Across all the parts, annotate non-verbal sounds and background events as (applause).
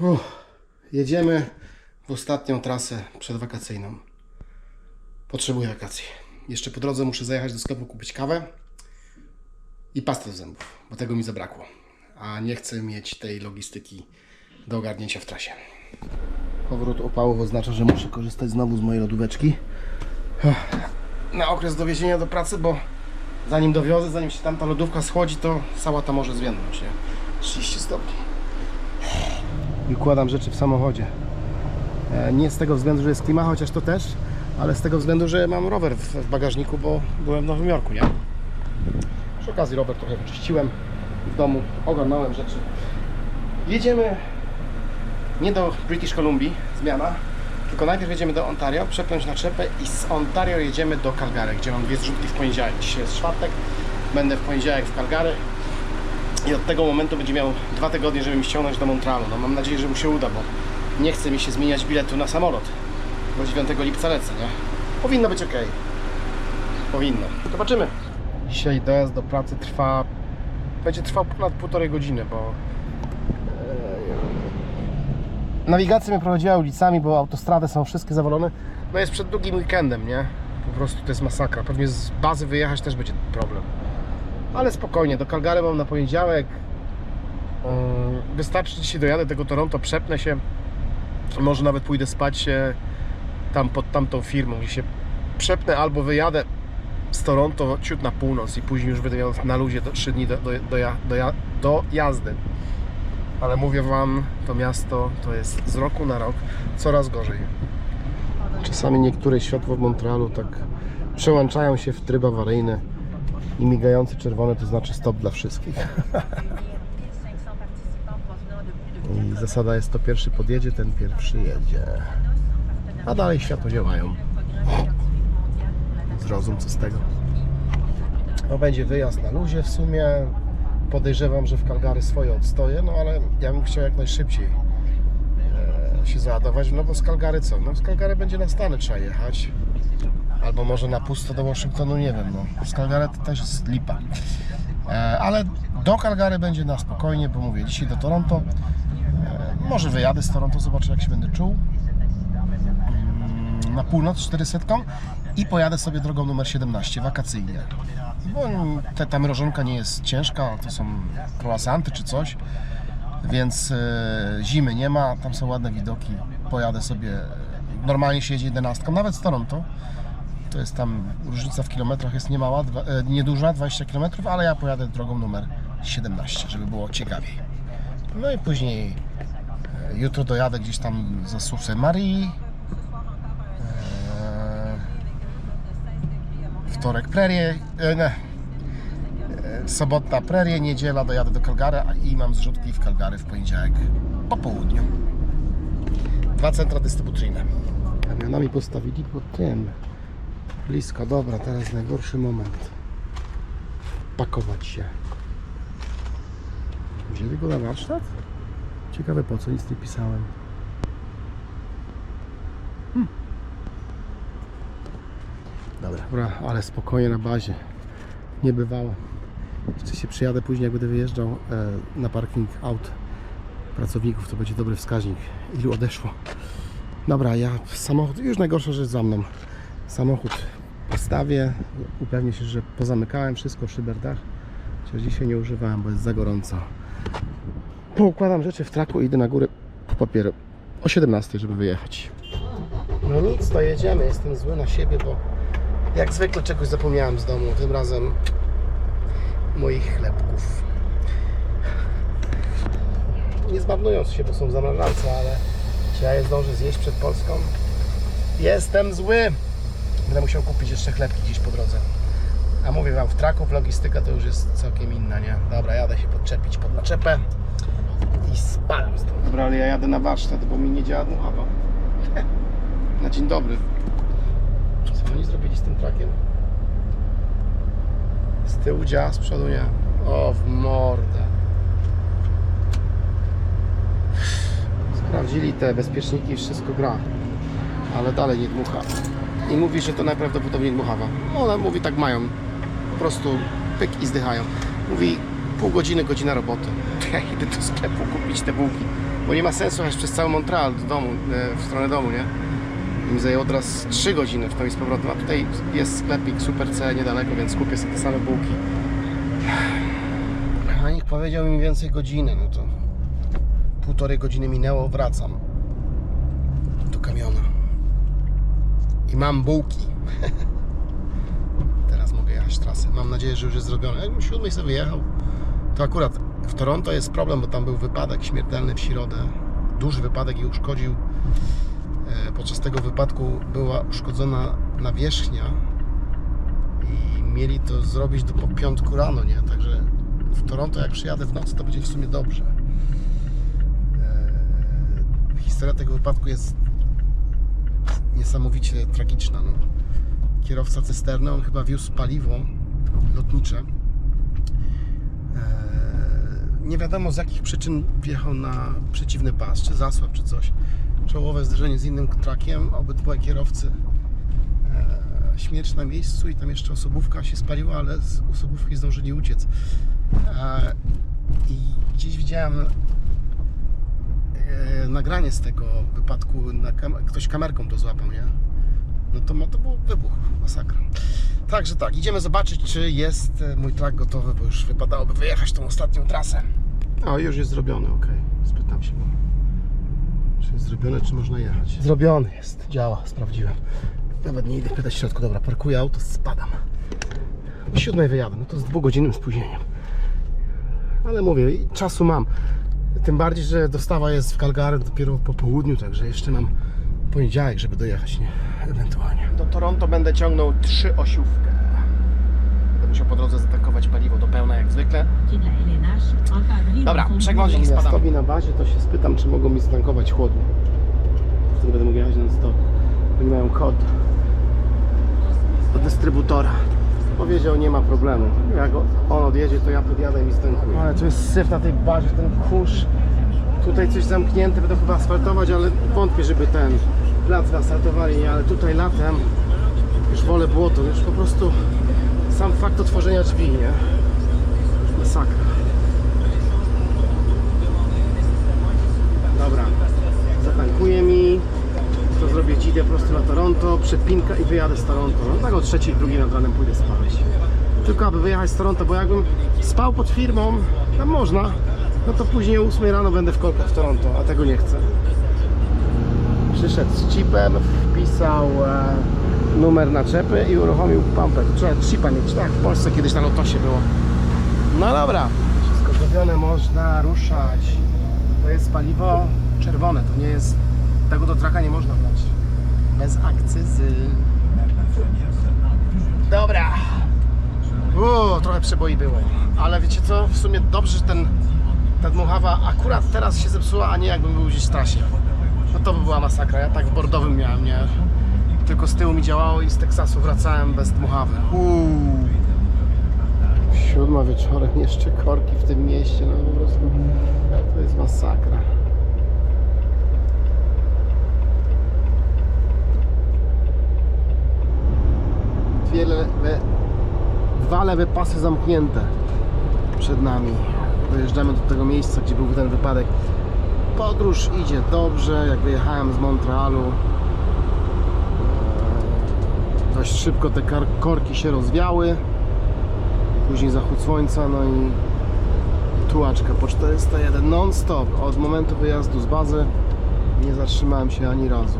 Uff, jedziemy w ostatnią trasę przedwakacyjną. Potrzebuję wakacji. Jeszcze po drodze muszę zajechać do sklepu kupić kawę i pastę do zębów, bo tego mi zabrakło. A nie chcę mieć tej logistyki do ogarnięcia w trasie. Powrót opałów oznacza, że muszę korzystać znowu z mojej lodóweczki. Na okres dowiezienia do pracy, bo zanim dowiozę, zanim się tam ta lodówka schłodzi, to sałata może zwiędnąć, nie? 30 stopni i układam rzeczy w samochodzie. E, Nie z tego względu, że jest klima, chociaż to też, ale z tego względu, że mam rower w, bagażniku, bo byłem w Nowym Jorku, nie? Przy okazji rower trochę wyczyściłem w domu, ogarnąłem rzeczy. Jedziemy nie do British Columbia, zmiana, tylko najpierw jedziemy do Ontario, przepiąć naczepę i z Ontario jedziemy do Calgary, gdzie mam dwie zrzutki w poniedziałek. Dzisiaj jest czwartek, będę w poniedziałek w Calgary. I od tego momentu będzie miał dwa tygodnie, żeby mi ściągnąć do Montrealu. No mam nadzieję, że mu się uda, bo nie chce mi się zmieniać biletu na samolot. Bo 9 lipca lecę, nie? Powinno być ok. Powinno. Zobaczymy. Dzisiaj dojazd do pracy trwa... Będzie trwał ponad półtorej godziny, bo... e, Nawigacja mnie prowadziła ulicami, bo autostrady są wszystkie zawalone. No jest przed długim weekendem, nie? Po prostu to jest masakra. Pewnie z bazy wyjechać też będzie problem. Ale spokojnie, do Calgary mam na poniedziałek. Yy, Wystarczy, dzisiaj dojadę do tego Toronto, przepnę się. Może nawet pójdę spać tam pod tamtą firmą, gdzie się przepnę albo wyjadę z Toronto ciut na północ i później już będę miał na luzie do 3 dni do, do, do, do, do jazdy. Ale mówię Wam, to miasto to jest z roku na rok coraz gorzej. Czasami niektóre światła w Montrealu tak przełączają się w tryb awaryjny i migający czerwony to znaczy stop dla wszystkich. I zasada jest to pierwszy podjedzie, ten pierwszy jedzie. A dalej światło działają. Zrozum co z tego. No będzie wyjazd na luzie w sumie. Podejrzewam, że w Calgary swoje odstoję, no ale ja bym chciał jak najszybciej e, się załadować, no bo z Calgary co? No z Calgary będzie na Stany trzeba jechać. Albo może na pusto do Waszyngtonu, nie wiem. No. Z Calgary to też jest lipa. E, ale do Calgary będzie na spokojnie, bo mówię, dzisiaj do Toronto. E, może wyjadę z Toronto, zobaczę jak się będę czuł. Mm, Na północ 400 i pojadę sobie drogą numer 17 wakacyjnie. Bo te, ta mrożonka nie jest ciężka, to są croissanty czy coś, więc e, zimy nie ma, tam są ładne widoki. Pojadę sobie, normalnie się jedzie 11, nawet z Toronto. To jest tam różnica w kilometrach jest niemała, dwa, e, nieduża, 20 km, ale ja pojadę drogą numer 17, żeby było ciekawiej. No i później e, jutro dojadę gdzieś tam za Sault Marie. E, wtorek prerie, e, nie. E, sobota prerie, niedziela dojadę do Calgary a- i mam zrzutki w Calgary w poniedziałek po południu. Dwa centra dystrybucyjne. Kamionami postawili pod tym. Blisko, dobra, teraz najgorszy moment. Pakować się. Wzięli go na warsztat? Ciekawe po co, nic nie pisałem. Hmm. Dobra, dobra, ale spokojnie na bazie. Nie bywało. Jeszcze się przyjadę później, jak będę wyjeżdżał e, na parking aut pracowników, to będzie dobry wskaźnik, ilu odeszło. Dobra, ja samochód, już najgorsza rzecz za mną. Samochód postawię, upewnię się, że pozamykałem wszystko, szyber dach. Chociaż dzisiaj nie używałem, bo jest za gorąco. Poukładam rzeczy w traku i idę na górę po papieru o 17, żeby wyjechać. No nic, to jedziemy. Jestem zły na siebie, bo jak zwykle czegoś zapomniałem z domu. Tym razem moich chlebków. Nie zmarnując się, bo są w ale czy ja je zdążę zjeść przed Polską? Jestem zły! Będę musiał kupić jeszcze chlebki gdzieś po drodze. A mówię Wam, w traków logistyka to już jest całkiem inna, nie? Dobra, jadę się podczepić pod naczepę i spalam stąd. Dobra, ale ja jadę na warsztat, bo mi nie działa dmuchawa. (laughs) Na dzień dobry. Co oni zrobili z tym trakiem? Z tyłu działa, z przodu nie. O, w mordę. Sprawdzili te bezpieczniki, wszystko gra. Ale dalej nie dmucha. I mówi, że to najprawdopodobniej dmuchawa. Ona mówi, tak mają. Po prostu pyk i zdychają. Mówi, pół godziny, godzina roboty. (laughs) Ja idę do sklepu kupić te bułki. Bo nie ma sensu jechać przez cały Montreal do domu, e, w stronę domu, nie? Mi zajęło teraz 3 godziny w to i z powrotem, a tutaj jest sklepik Super C niedaleko, więc kupię sobie te same bułki. Niech powiedział mi więcej godziny, no to półtorej godziny minęło, wracam do kamiona. I mam bułki. (laughs) Teraz mogę jechać trasę. Mam nadzieję, że już jest zrobione. Jakbym siódmej sobie wyjechał, to akurat w Toronto jest problem, bo tam był wypadek śmiertelny w środę. Duży wypadek i uszkodził. e, Podczas tego wypadku była uszkodzona nawierzchnia i mieli to zrobić do po piątku rano, nie? Także w Toronto jak przyjadę w nocy, to będzie w sumie dobrze. E, Historia tego wypadku jest niesamowicie tragiczna. No. Kierowca cysterny, on chyba wiózł paliwo lotnicze. Eee, Nie wiadomo z jakich przyczyn wjechał na przeciwny pas, czy zasłab, czy coś. Czołowe zderzenie z innym trakiem, obydwoje kierowcy. Eee, Śmierć na miejscu i tam jeszcze osobówka się spaliła, ale z osobówki zdążyli uciec. Eee, I gdzieś widziałem nagranie z tego wypadku, na kam- ktoś kamerką to złapał, nie? No to, to był wybuch, masakra. Także tak, idziemy zobaczyć, czy jest e, mój trak gotowy, bo już wypadałoby wyjechać tą ostatnią trasę. O, już jest zrobiony, ok. Spytam się, czy jest zrobione, czy można jechać. Zrobiony jest, działa, sprawdziłem. Nawet nie idę pytać w środku, dobra, parkuję auto, spadam. O siódmej wyjadę, no to z dwugodzinnym spóźnieniem. Ale mówię, czasu mam. Tym bardziej, że dostawa jest w Calgary dopiero po południu, także jeszcze mam poniedziałek, żeby dojechać, nie? Ewentualnie. Do Toronto będę ciągnął trzy osiówkę. Będę musiał po drodze zatankować paliwo do pełna jak zwykle. Dobra, przeglądzik i spadamy. na bazie, to się spytam, czy mogą mi zatankować chłodnie. Wtedy będę mógł jechać na stop. Oni mają kod od dystrybutora. Powiedział, nie ma problemu. Jak on odjedzie, to ja podjadę i mi ztankuję. Ale tu jest syf na tej bazie, ten kurz. Tutaj coś zamknięte, będą chyba asfaltować, ale wątpię, żeby ten plac wyasfaltowali, nie? ale tutaj latem już wolę błoto, już po prostu sam fakt otworzenia drzwi, nie? Masakra. Dobra, zatankuje mi, zrobię dzidę prosto na Toronto, przepinka i wyjadę z Toronto. No tak o trzeciej, drugiej nad ranem pójdę spać. Tylko aby wyjechać z Toronto, bo jakbym spał pod firmą, tam można, no to później o 8 rano będę w korkach w Toronto, a tego nie chcę. Przyszedł z chipem, wpisał e, numer naczepy i uruchomił pompę. Trzeba chipa mieć, tak w Polsce kiedyś na lotosie było. No dobra, wszystko zrobione, można ruszać. To jest paliwo czerwone, to nie jest, tego do traka nie można brać. Bez akcyzy. Dobra. Uuu, trochę przeboi było. Ale wiecie co, w sumie dobrze, że ten, ta dmuchawa akurat teraz się zepsuła, a nie jakbym był gdzieś w trasie. No to by była masakra. Ja tak w bordowym miałem, nie? Tylko z tyłu mi działało i z Teksasu wracałem bez dmuchawy. Uuu. Siódma wieczorem, jeszcze korki w tym mieście, no po prostu to jest masakra. Dwie lewe, dwa lewe pasy zamknięte przed nami. Dojeżdżamy do tego miejsca, gdzie był ten wypadek. Podróż idzie dobrze, jak wyjechałem z Montrealu. e, Dość szybko te korki się rozwiały. Później zachód słońca, no i tułaczka po 401 non-stop. Od momentu wyjazdu z bazy nie zatrzymałem się ani razu.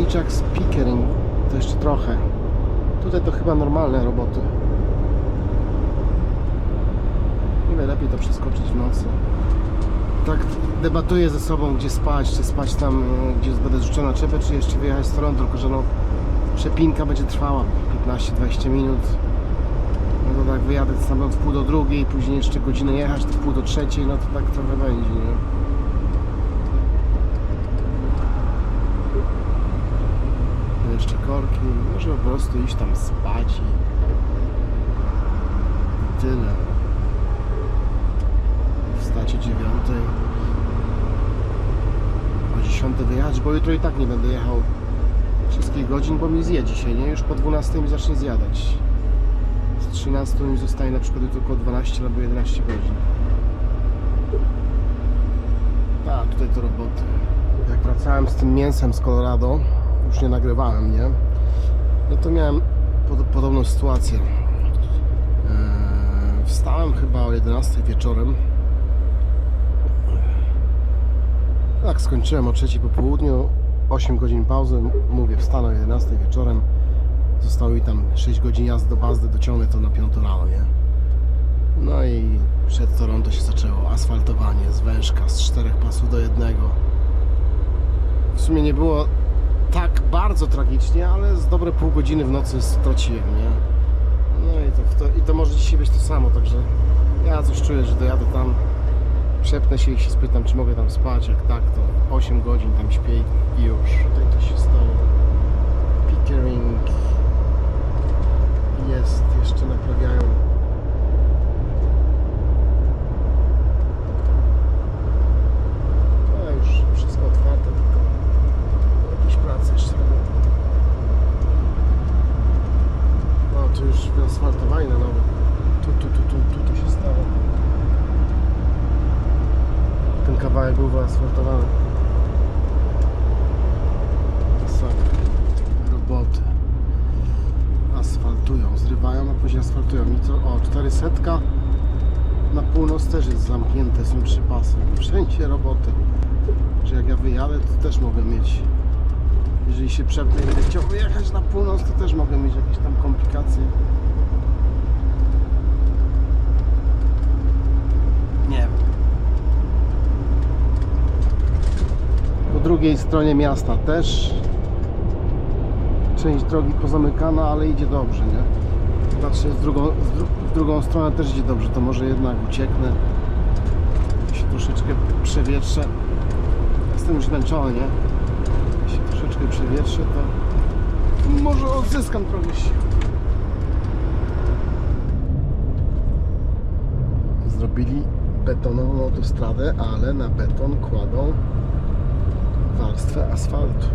Ajax Pickering to jeszcze trochę. Tutaj to chyba normalne roboty. Ile lepiej to przeskoczyć w nocy. Tak debatuję ze sobą, gdzie spać, czy spać tam, e, gdzie będę rzucona czepę, czy jeszcze wyjechać z Toronto, tylko że no przepinka będzie trwała 15-20 minut. No to tak wyjadę stamtąd w pół do drugiej, później jeszcze godzinę jechać, to w pół do trzeciej, no to tak trochę będzie, nie? Jeszcze korki, może po prostu iść tam spać i tyle. Wstać o dziewiątej, o dziesiątej wyjechać, bo jutro i tak nie będę jechał wszystkich godzin, bo mi zje dzisiaj, nie? Już po 12 mi zacznie zjadać. 13 mi zostaje na przykład tylko 12 albo 11 godzin. A, tutaj to roboty. Jak wracałem z tym mięsem z Colorado, już nie nagrywałem, nie? No to miałem pod, podobną sytuację. Eee, wstałem chyba o 11 wieczorem. Tak, skończyłem o 3 po południu. 8 godzin pauzy. Mówię, wstanę o 11 wieczorem. Zostało mi tam 6 godzin jazdy do bazdy, dociągnę to na 5 rano, nie? No i przed Toronto się zaczęło asfaltowanie z wężka, z czterech pasów do jednego. W sumie nie było tak bardzo tragicznie, ale z dobre pół godziny w nocy straciłem, nie? No i to, to, i to może dzisiaj być to samo, także ja coś czuję, że dojadę tam, przepnę się i się spytam, czy mogę tam spać, jak tak, to 8 godzin tam śpię i już. Tutaj to się stało. Pickering jest, jeszcze naprawiają. No już wszystko otwarte, tylko jakieś prace jeszcze robią. No tu już wyasfaltowali na nowo. Tu, tu, tu, tu, tu, tu się stało. Ten wyasfaltowany. Masakra. Roboty. Asfaltują, zrywają, a później asfaltują. I co? O, 400 na północ też jest zamknięte, są trzy pasy. Wszędzie roboty. Że jak ja wyjadę, to też mogę mieć. Jeżeli się przepnę i będę chciał wyjechać na północ, to też mogę mieć jakieś tam komplikacje. Nie wiem. Po drugiej stronie miasta też część drogi pozamykana, ale idzie dobrze, nie? Patrzę z drugą, z dru w drugą stronę też idzie dobrze, to może jednak ucieknę. Się troszeczkę przewietrzę. Jestem już zmęczony, nie? Jak się troszeczkę przewietrzę, to może odzyskam trochę sił. Zrobili betonową autostradę, ale na beton kładą warstwę asfaltu.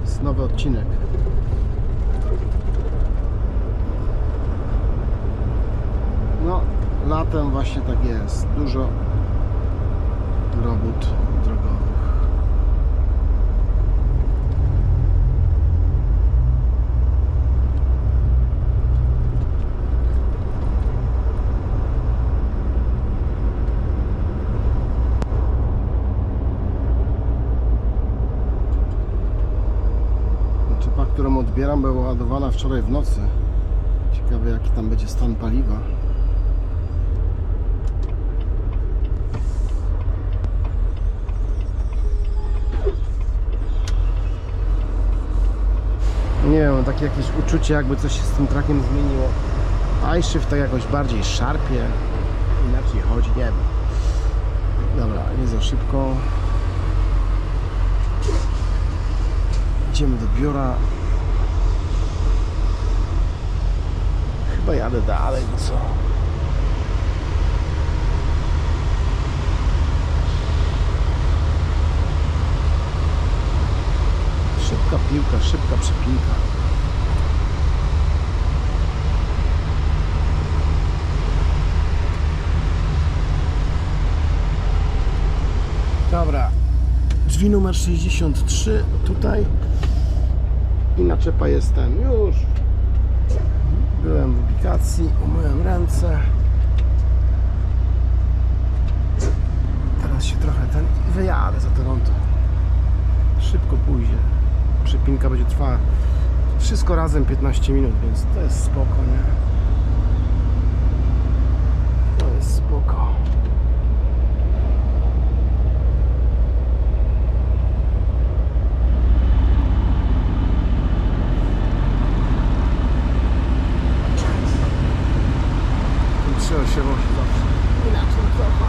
Jest nowy odcinek. No, latem właśnie tak jest. Dużo robót odbieram, była ładowana wczoraj w nocy. Ciekawe jaki tam będzie stan paliwa. Nie wiem, takie jakieś uczucie, jakby coś się z tym trakiem zmieniło. iShift tak jakoś bardziej szarpie, inaczej chodzi, nie wiem. Dobra, nie za szybko. Idziemy do biura. Chyba jadę dalej, no co? Szybka piłka, szybka przepinka. Dobra, drzwi numer 63 tutaj i naczepa jestem już byłem w ubikacji, umyłem ręce. Teraz się trochę ten wyjadę za Toronto szybko pójdzie. Przypinka będzie trwała wszystko razem 15 minut, więc to jest spoko, nie? To jest spoko Trzeba się właśnie zawsze. Inaczej cofa.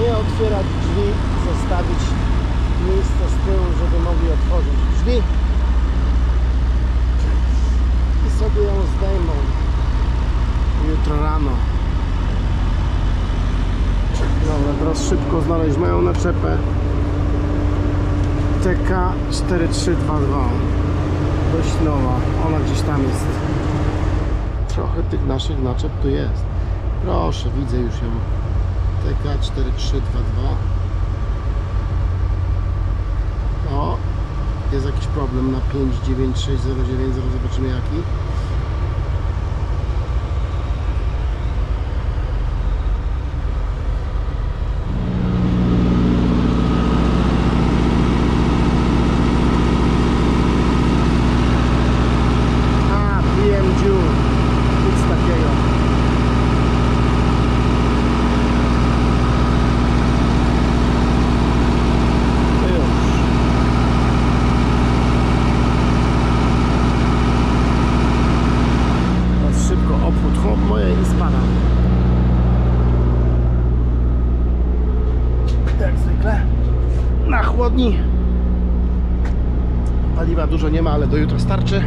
Nie otwierać drzwi, zostawić miejsce z tyłu, żeby mogli otworzyć drzwi. jutro rano. Dobra, teraz szybko znaleźć moją naczepę. TK4322. Dość nowa. Ona gdzieś tam jest. Trochę tych naszych naczep tu jest. Proszę, widzę już ją. TK4322. O, jest jakiś problem na 59609, zaraz zobaczymy jaki. A, PM June. Nic takiego. To już. Teraz szybko obchód chłop moje i spadam. Jak zwykle. Na chłodni. Paliwa dużo nie ma, ale do jutra starczy.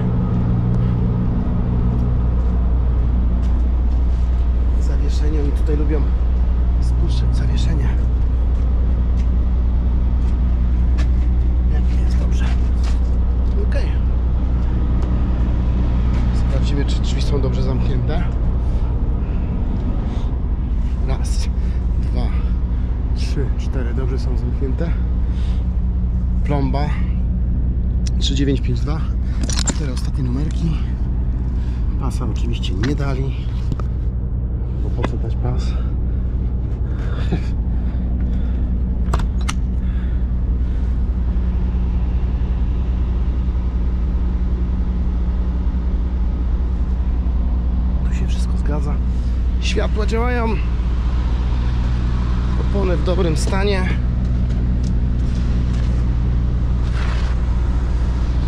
Zawieszenie, oni tutaj lubią spuszczać zawieszenie. Jak jest dobrze. Okej. Sprawdzimy, czy drzwi są dobrze zamknięte. Raz, dwa, trzy, cztery. Dobrze są zamknięte. Plomba 3952. Cztery ostatnie numerki. Pasa oczywiście nie dali. Bo po co dać pas? (laughs) Tu się wszystko zgadza. Światła działają. Opony w dobrym stanie.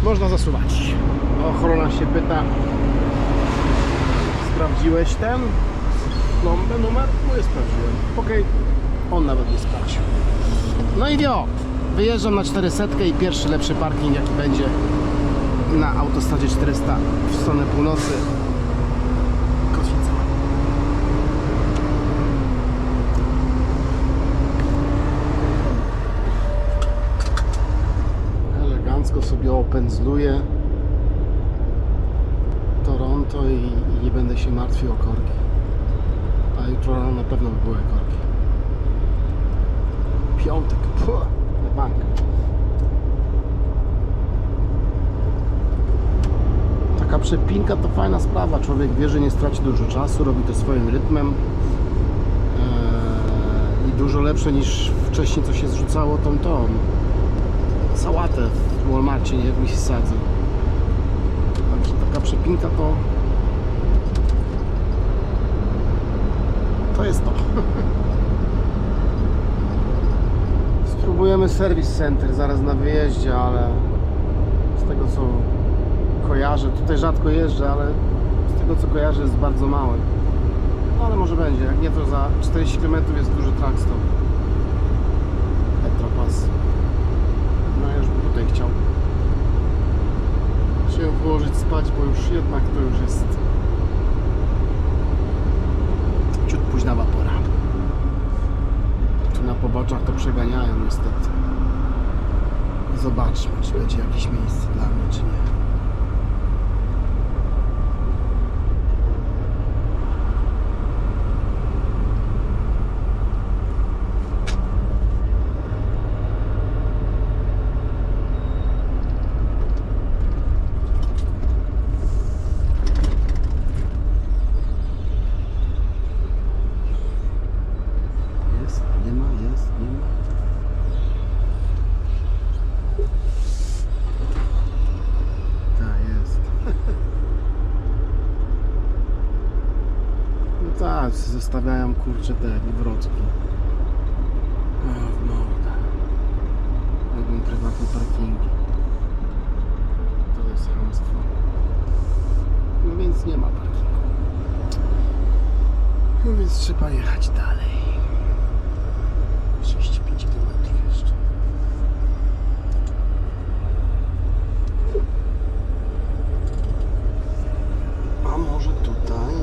Można zasuwać. Ochrona się pyta. Sprawdziłeś ten? Plombę, numer? No jest sprawdziłem. Okej. On nawet nie sprawdził. No i wio. Wyjeżdżam na 400 i pierwszy lepszy parking jaki będzie na autostradzie 400 w stronę północy. Sobie opędzluję Toronto i, i nie będę się martwił o korki. A jutro rano na pewno by były korki. Piątek. Puh, bank. Taka przepinka to fajna sprawa. Człowiek wie, że nie straci dużo czasu, robi to swoim rytmem. Eee, I dużo lepsze niż wcześniej, co się zrzucało tą tą sałatę w Walmarcie, nie? W Mississadze. Także taka przepinka to to jest to. (laughs) Spróbujemy Service Center zaraz na wyjeździe, ale z tego co kojarzę, tutaj rzadko jeżdżę, ale z tego co kojarzę jest bardzo mały. No ale może będzie, jak nie to za 40 km jest duży track stop. Petropas. No ja już bym tutaj chciał się położyć spać, bo już jednak to już jest ciut późnawa pora. Tu na poboczach to przeganiają niestety. Zobaczmy, czy będzie jakieś miejsce dla mnie, czy nie. Jest, nie ma, jest, nie ma. Tak, jest. No zostawiają kurczę te wywrotki. W mordę. Robią prywatne parkingi. To jest chamstwo. No więc nie ma parkingu. No więc trzeba jechać dalej. 35 km jeszcze. A może tutaj?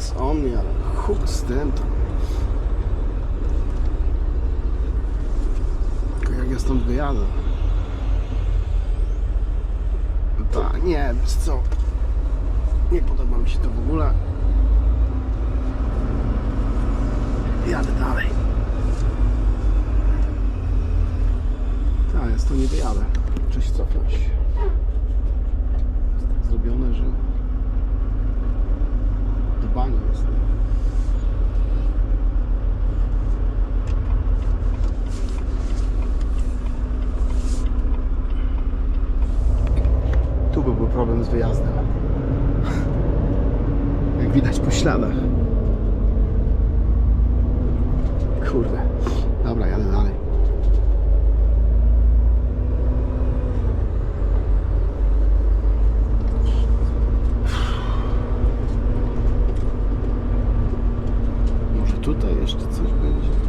Z tym to. Tylko jak ja stąd wyjadę? Tak, nie, wiesz co? Nie podoba mi się to w ogóle. Jadę dalej. Tak, jest to nie wyjadę. Muszę się cofnąć. Jest tak zrobione, że do bani jest. Tu byłby problem z wyjazdem. Jak widać po śladach. Kurde. Dobra, jadę dalej. Może tutaj jeszcze coś będzie.